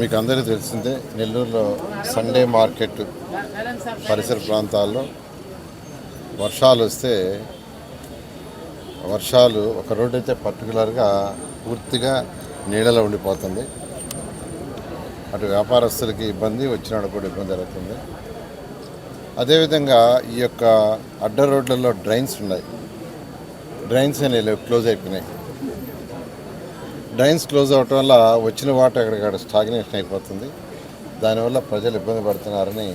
మీకు అందరికీ తెలిసిందే నెల్లూరులో సండే మార్కెట్ పరిసర ప్రాంతాల్లో వర్షాలు వస్తే వర్షాలు ఒక రోడ్డు అయితే పర్టికులర్గా పూర్తిగా నీడలో ఉండిపోతుంది. అటు వ్యాపారస్తులకి ఇబ్బంది వచ్చిన కూడా ఇబ్బంది జరుగుతుంది. అదేవిధంగా ఈ యొక్క అడ్డ రోడ్లలో డ్రైన్స్ ఉన్నాయి. డ్రైన్స్ అనేవి క్లోజ్ అయిపోయినాయి. డ్రైన్స్ క్లోజ్ అవటం వల్ల వచ్చిన వాటర్ అక్కడ స్టాగ్నేషన్ అయిపోతుంది. దానివల్ల ప్రజలు ఇబ్బంది పడుతున్నారని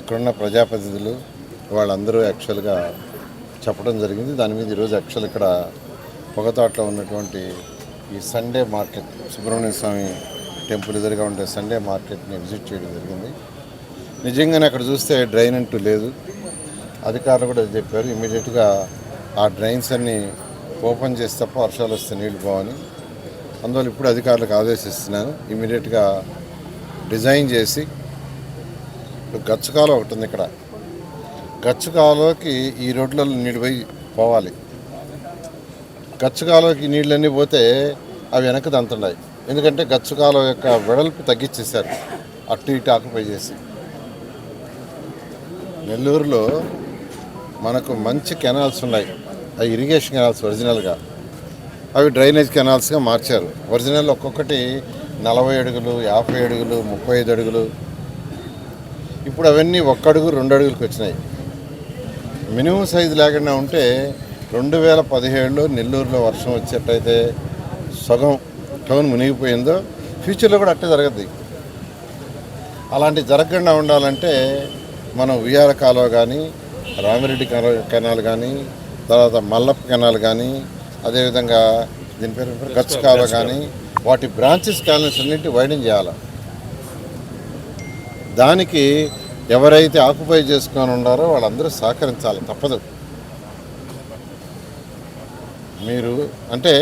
ఇక్కడున్న ప్రజాప్రతినిధులు వాళ్ళందరూ యాక్చువల్గా చెప్పడం జరిగింది. దాని మీద ఈరోజు యాక్చువల్ ఇక్కడ పొగతోటలో ఉన్నటువంటి ఈ Sunday market Subrahmanya Swamy temple ఎదురుగా ఉండే సండే మార్కెట్ని విజిట్ చేయడం జరిగింది. నిజంగానే అక్కడ చూస్తే డ్రైన్ అంటూ లేదు. అధికారులు కూడా చెప్పారు ఇమీడియట్గా ఆ డ్రైన్స్ అన్నీ ఓపెన్ చేసి తప్ప వర్షాలు వస్తే నీళ్ళు పోవని. అందువల్ల ఇప్పుడు అధికారులకు ఆదేశిస్తున్నాను. ఇమీడియట్గా డిజైన్ చేసి ఇప్పుడు గచ్చకాలం ఒకటి ఉంది ఇక్కడ. గచ్చకాలోకి ఈ రోడ్లలో నీళ్ళు పోయి పోవాలి. గచ్చకాలోకి నీళ్ళన్నీ పోతే అవి వెనక్కి దంతున్నాయి. ఎందుకంటే గచ్చకాలం యొక్క వెడల్పు తగ్గించేశారు. అటు ఇటు ఆక్యుపై చేసి. నెల్లూరులో మనకు మంచి కెనాల్స్ ఉన్నాయి. అవి ఇరిగేషన్ కెనాల్స్ ఒరిజినల్గా. అవి డ్రైనేజ్ కెనాల్స్గా మార్చారు. ఒరిజినల్ ఒక్కొక్కటి నలభై అడుగులు యాభై అడుగులు ముప్పై ఐదు అడుగులు. ఇప్పుడు అవన్నీ ఒక్క అడుగు రెండు అడుగులకు వచ్చినాయి. మినిమం సైజు లేకుండా ఉంటే రెండు వేల పదిహేడులో నెల్లూరులో వర్షం వచ్చేటైతే సగం టౌన్ మునిగిపోయిందో ఫ్యూచర్లో కూడా అట్టే జరగద్ది. అలాంటి జరగకుండా ఉండాలంటే మనం ఉయ్యాల కాలువ కానీ రామిరెడ్డి కెనాల్ కానీ తర్వాత మల్లప్ప కెనాల్ కానీ అదేవిధంగా దీని పేరు ఏం కావ కానీ వాటి బ్రాంచెస్ కాలనీస్ అన్నింటి వైడెన్ చేయాలి? దానికి ఎవరైతే ఆక్యుపై చేసుకొని ఉన్నారో వాళ్ళందరూ సహకరించాలి తప్పదు. మీరు అంటే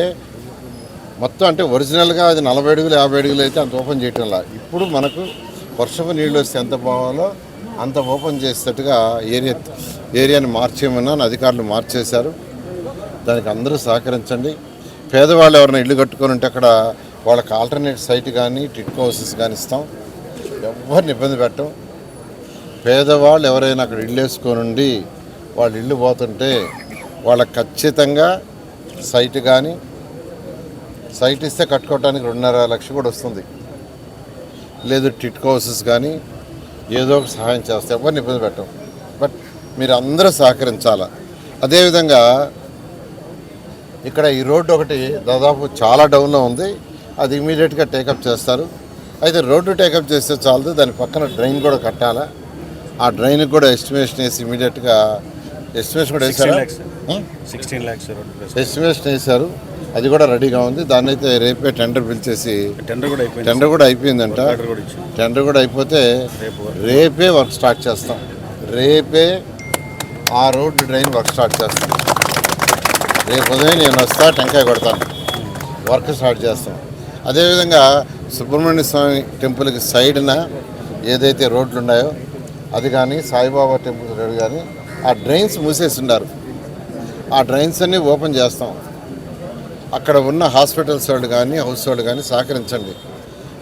మొత్తం అంటే ఒరిజినల్గా అది నలభై అడుగులు యాభై అడుగులు అయితే అంత ఓపెన్ చేయటంలా ఇప్పుడు మనకు వర్షపు నీళ్ళు వస్తే ఎంత పోవాలో అంత ఓపెన్ చేసేటట్టుగా ఏరియా ఏరియాని మార్చేయమన్నాను అధికారులు మార్చేశారు. దానికి అందరూ సహకరించండి. పేదవాళ్ళు ఎవరైనా ఇల్లు కట్టుకొని ఉంటే అక్కడ వాళ్ళకి ఆల్టర్నేట్ సైట్ కానీ టిట్కో హౌసెస్ కానీ ఇస్తాం. ఎవరిని ఇబ్బంది పెట్టం. పేదవాళ్ళు ఎవరైనా అక్కడ ఇల్లు వేసుకొని ఉండి వాళ్ళు ఇల్లు పోతుంటే వాళ్ళకి ఖచ్చితంగా సైట్ కానీ సైట్ ఇస్తే కట్టుకోవడానికి రెండున్నర లక్ష కూడా వస్తుంది. లేదు టిట్కో హౌసెస్ కానీ ఏదో ఒక సహాయం చేస్తే ఎవరిని ఇబ్బంది పెట్టం. బట్ మీరు అందరూ సహకరించాల? అదేవిధంగా ఇక్కడ ఈ రోడ్డు ఒకటి దాదాపు చాలా డౌన్లో ఉంది. అది ఇమీడియట్గా టేకప్ చేస్తారు. అయితే రోడ్డు టేకప్ చేస్తే చాలదు. దాని పక్కన డ్రైన్ కూడా కట్టాలా? ఆ డ్రైన్కి కూడా ఎస్టిమేషన్ వేసి ఇమీడియట్గా ఎస్టిమేషన్ కూడా వేసారా? సిక్స్టీన్ ల్యాక్స్ ఎస్టిమేషన్ వేశారు. అది కూడా రెడీగా ఉంది. దాన్ని అయితే రేపే టెండర్ పిలిచేసి టెండర్ కూడా అయిపోయింది టెండర్ కూడా అయిపోయిందంట. టెండర్ కూడా అయిపోతే రేపు రేపే వర్క్ స్టార్ట్ చేస్తాం. రేపే ఆ రోడ్డు డ్రైన్ వర్క్ స్టార్ట్ చేస్తాం. రేపు ఉదయం నేను వస్తా టెంకాయ కొడతాను. వర్క్ స్టార్ట్ చేస్తాం. అదేవిధంగా సుబ్రహ్మణ్య స్వామి టెంపుల్కి సైడ్న ఏదైతే రోడ్లు ఉన్నాయో అది కానీ సాయిబాబా టెంపుల్ రోడ్ కానీ ఆ డ్రైన్స్ మూసేసి ఉన్నారు ఆ డ్రైన్స్ అన్నీ ఓపెన్ చేస్తాం. అక్కడ ఉన్న హాస్పిటల్స్ వాళ్ళు కానీ హౌస్ వాళ్ళు కానీ సహకరించండి.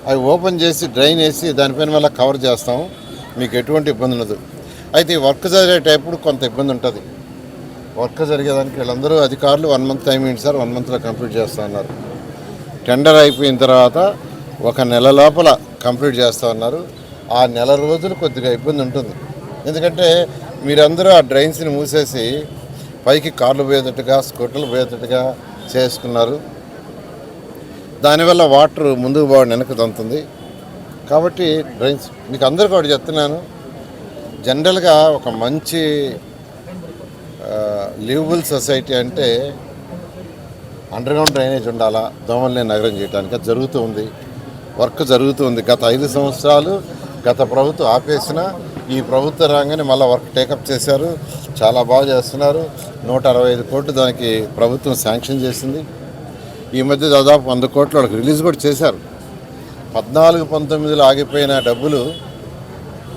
అవి ఓపెన్ చేసి డ్రైన్ వేసి దానిపైన మళ్ళీ కవర్ చేస్తాం. మీకు ఎటువంటి ఇబ్బంది ఉండదు. అయితే ఈ వర్క్ జరిగేటప్పుడు కొంత ఇబ్బంది ఉంటుంది. వర్క్ జరిగేదానికి వీళ్ళందరూ అధికారులు వన్ మంత్ టైం ఏంటి సార్? వన్ మంత్లో కంప్లీట్ చేస్తా ఉన్నారు. టెండర్ అయిపోయిన తర్వాత ఒక నెల లోపల కంప్లీట్ చేస్తూ ఉన్నారు. ఆ నెల రోజులు కొద్దిగా ఇబ్బంది ఉంటుంది. ఎందుకంటే మీరందరూ ఆ డ్రైన్స్ని మూసేసి పైకి కార్లు పోయేటట్టుగా స్కూటర్లు పోయేటట్టుగా చేసుకున్నారు. దానివల్ల వాటర్ ముందుకు బాగా వెనక్కి తంతుంది. కాబట్టి డ్రైన్స్ మీకు అందరికీ ఒకటి చెప్తున్నాను. జనరల్గా ఒక మంచి లివబుల్ సొసైటీ అంటే అండర్గ్రౌండ్ డ్రైనేజ్ ఉండాలా? దోమల్ని నగరం చేయడానికి అది జరుగుతూ ఉంది. వర్క్ జరుగుతుంది గత ఐదు సంవత్సరాలు గత ప్రభుత్వం ఆపేసిన ఈ ప్రభుత్వ రాగానే మళ్ళీ వర్క్ టేకప్ చేశారు. చాలా బాగా చేస్తున్నారు. నూట అరవై ఐదు కోట్లు దానికి ప్రభుత్వం శాంక్షన్ చేసింది. ఈ మధ్య దాదాపు వంద కోట్లు వాళ్ళకి రిలీజ్ కూడా చేశారు. పద్నాలుగు పంతొమ్మిదిలో ఆగిపోయిన డబ్బులు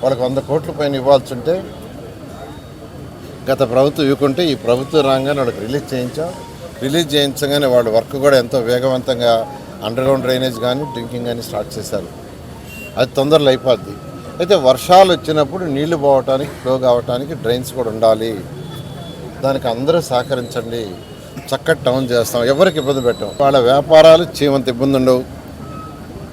వాళ్ళకి వంద కోట్ల పైన ఇవ్వాల్సి ఉంటే గత ప్రభుత్వం ఇవ్వకుంటే ఈ ప్రభుత్వ రాగానే వాళ్ళకి రిలీజ్ చేయించాం. రిలీజ్ చేయించగానే వాళ్ళ వర్క్ కూడా ఎంతో వేగవంతంగా అండర్ గ్రౌండ్ డ్రైనేజ్ కానీ డ్రింకింగ్ కానీ స్టార్ట్ చేశారు. అది తొందరలో అయిపోద్ది. అయితే వర్షాలు వచ్చినప్పుడు నీళ్ళు పోవటానికి ఫ్లో కావటానికి డ్రైన్స్ కూడా ఉండాలి. దానికి అందరూ సహకరించండి. చక్కటి టౌన్ చేస్తాం. ఎవరికి ఇబ్బంది పెట్టాం. వాళ్ళ వ్యాపారాలు చీమంత ఇబ్బంది ఉండవు